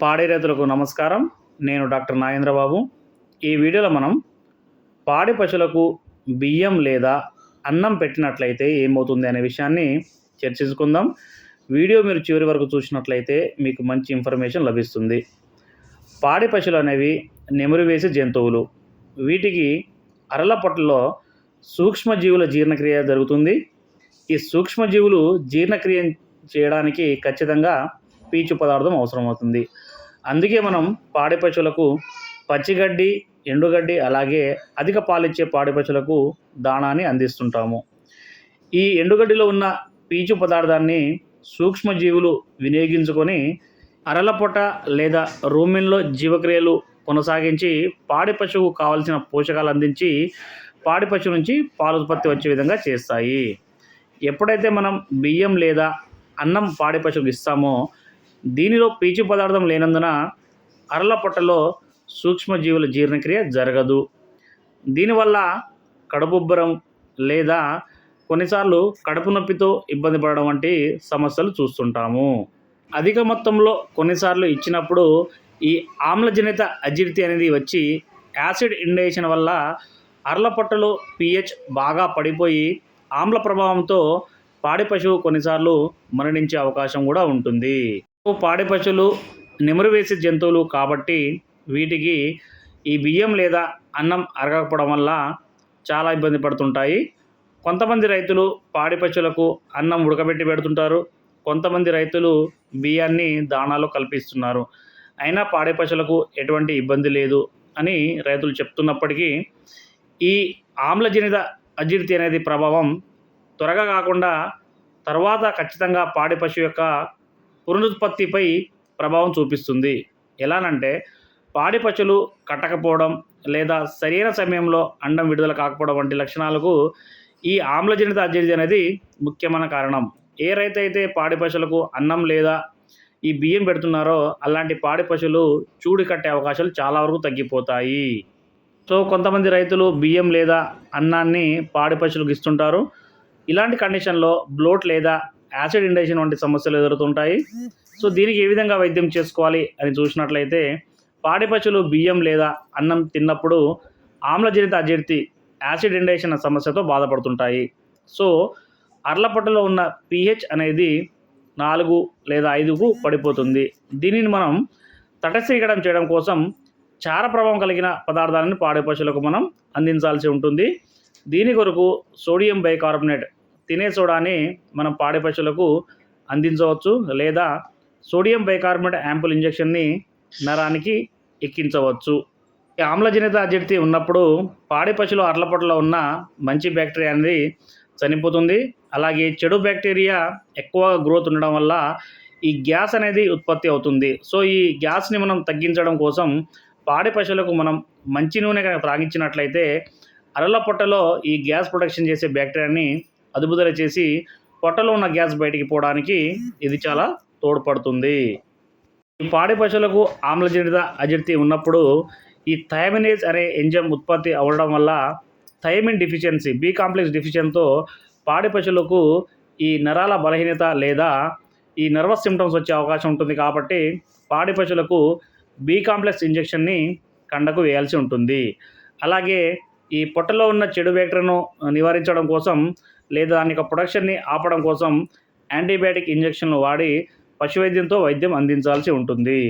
పాడి రైతులకు నమస్కారం. నేను డాక్టర్ నాగేంద్రబాబు. ఈ వీడియోలో మనం పాడి పశువులకు బియ్యం లేదా అన్నం పెట్టినట్లయితే ఏమవుతుంది అనే విషయాన్ని చర్చించుకుందాం. వీడియో మీరు చివరి వరకు చూసినట్లయితే మీకు మంచి ఇన్ఫర్మేషన్ లభిస్తుంది. పాడి పశువులు అనేవి నెమరు వేసే జంతువులు. వీటికి అరల పొట్టలో సూక్ష్మజీవుల జీర్ణక్రియ జరుగుతుంది. ఈ సూక్ష్మజీవులు జీర్ణక్రియ చేయడానికి ఖచ్చితంగా పీచు పదార్థం అవసరమవుతుంది. అందుకే మనం పాడి పశువులకు పచ్చిగడ్డి ఎండుగడ్డి అలాగే అధిక పాలిచ్చే పాడి పశువులకు దాణాన్ని అందిస్తుంటాము. ఈ ఎండుగడ్డిలో ఉన్న పీచు పదార్థాన్ని సూక్ష్మజీవులు వినియోగించుకొని అరలపొట లేదా రూమిన్లో జీవక్రియలు కొనసాగించి పాడి పశువుకు కావలసిన పోషకాలు అందించి పాడి పశువు నుంచి పాల ఉత్పత్తి వచ్చే విధంగా చేస్తాయి. ఎప్పుడైతే మనం బియ్యం లేదా అన్నం పాడి పశువుకి ఇస్తామో దీనిలో పీచు పదార్థం లేనందున అరల పొట్టలో సూక్ష్మజీవుల జీర్ణక్రియ జరగదు. దీనివల్ల కడుపుబ్బరం లేదా కొన్నిసార్లు కడుపు నొప్పితో ఇబ్బంది పడడం వంటి సమస్యలు చూస్తుంటాము. అధిక మొత్తంలో కొన్నిసార్లు ఇచ్చినప్పుడు ఈ ఆమ్లజనిత అజీర్తి అనేది వచ్చి యాసిడ్ ఇండేషన్ వల్ల అరల పొట్టలో పిహెచ్ బాగా పడిపోయి ఆమ్ల ప్రభావంతో పాడి పశువు కొన్నిసార్లు మరణించే అవకాశం కూడా ఉంటుంది. పాడి పశువులు నిమురు వేసే జంతువులు కాబట్టి వీటికి ఈ బియ్యం లేదా అన్నం అరగకపోవడం వల్ల చాలా ఇబ్బంది పడుతుంటాయి. కొంతమంది రైతులు పాడి పశువులకు అన్నం ఉడకబెట్టి పెడుతుంటారు. కొంతమంది రైతులు బియ్యాన్ని దాణాలో కల్పిస్తున్నారు. అయినా పాడి పశువులకు ఎటువంటి ఇబ్బంది లేదు అని రైతులు చెప్తున్నప్పటికీ ఈ ఆమ్లజనిత అజీర్తి అనేది ప్రభావం త్వరగా కాకుండా తర్వాత ఖచ్చితంగా పాడి పశువు యొక్క పునరుత్పత్తిపై ప్రభావం చూపిస్తుంది. ఎలానంటే పాడి పశువులు కట్టకపోవడం లేదా సరైన సమయంలో అండం విడుదల కాకపోవడం వంటి లక్షణాలకు ఈ ఆమ్లజనిత అజీర్తి అనేది ముఖ్యమైన కారణం. ఏ రైతు అయితే పాడి పశువులకు అన్నం లేదా ఈ బియ్యం పెడుతున్నారో అలాంటి పాడి పశువులు చూడి కట్టే అవకాశాలు చాలా వరకు తగ్గిపోతాయి. సో కొంతమంది రైతులు బియ్యం లేదా అన్నాన్ని పాడి పశువులకు ఇస్తుంటారు. ఇలాంటి కండిషన్లో బ్లోట్ లేదా యాసిడ్ ఇండేషన్ వంటి సమస్యలు ఎదురుతుంటాయి. సో దీనికి ఏ విధంగా వైద్యం చేసుకోవాలి అని చూసినట్లయితే పాడి పశువులు బియ్యం లేదా అన్నం తిన్నప్పుడు ఆమ్లజనిత అజీర్తి యాసిడ్ ఇండేషన్ సమస్యతో బాధపడుతుంటాయి. సో అర్లపట్టులో ఉన్న పిహెచ్ అనేది నాలుగు లేదా ఐదుకు పడిపోతుంది. దీనిని మనం తటస్థీకరణం చేయడం కోసం చారప్రభావం కలిగిన పదార్థాలను పాడి పశువులకు మనం అందించాల్సి ఉంటుంది. దీని కొరకు సోడియం బైకార్బోనేట్ తినే సోడాని మనం పాడి పశువులకు అందించవచ్చు లేదా సోడియం బైకార్బోనేట్ యాంపుల్ ఇంజెక్షన్ని నరానికి ఎక్కించవచ్చు. ఈ ఆమ్లజనిత అజీర్తి ఉన్నప్పుడు పాడి పశువులు అర్లపొట్టలో ఉన్న మంచి బ్యాక్టీరియా అనేది చనిపోతుంది. అలాగే చెడు బ్యాక్టీరియా ఎక్కువ గ్రోత్ ఉండడం వల్ల ఈ గ్యాస్ అనేది ఉత్పత్తి అవుతుంది. సో ఈ గ్యాస్ని మనం తగ్గించడం కోసం పాడి పశువులకు మనం మంచి నూనె కనుక త్రాగించినట్లయితే అరల పొట్టలో ఈ గ్యాస్ ప్రొడక్షన్ చేసే బ్యాక్టీరియాని అదుపుదల చేసి పొట్టలో ఉన్న గ్యాస్ బయటికి పోవడానికి ఇది చాలా తోడ్పడుతుంది. ఈ పాడి పశువులకు ఆమ్లజనిత అజీర్తి ఉన్నప్పుడు ఈ థైమినేజ్ అనే ఎంజైమ్ ఉత్పత్తి అవ్వడం వల్ల థైమిన్ డిఫిషియన్సీ బి కాంప్లెక్స్ డిఫిషియన్తో పాడి పశువులకు ఈ నరాల బలహీనత లేదా ఈ నర్వస్ సిమ్టమ్స్ వచ్చే అవకాశం ఉంటుంది కాబట్టి పాడి పశువులకు బి కాంప్లెక్స్ ఇంజెక్షన్ని కండకు వేయాల్సి ఉంటుంది. అలాగే ఈ పొట్టలో ఉన్న చెడు బ్యాక్టీరియాను నివారించడం కోసం లేదా దాని యొక్క ప్రొడక్షన్ని ఆపడం కోసం యాంటీబయాటిక్ ఇంజెక్షన్లు వాడి పశువైద్యంతో వైద్యం అందించాల్సి ఉంటుంది.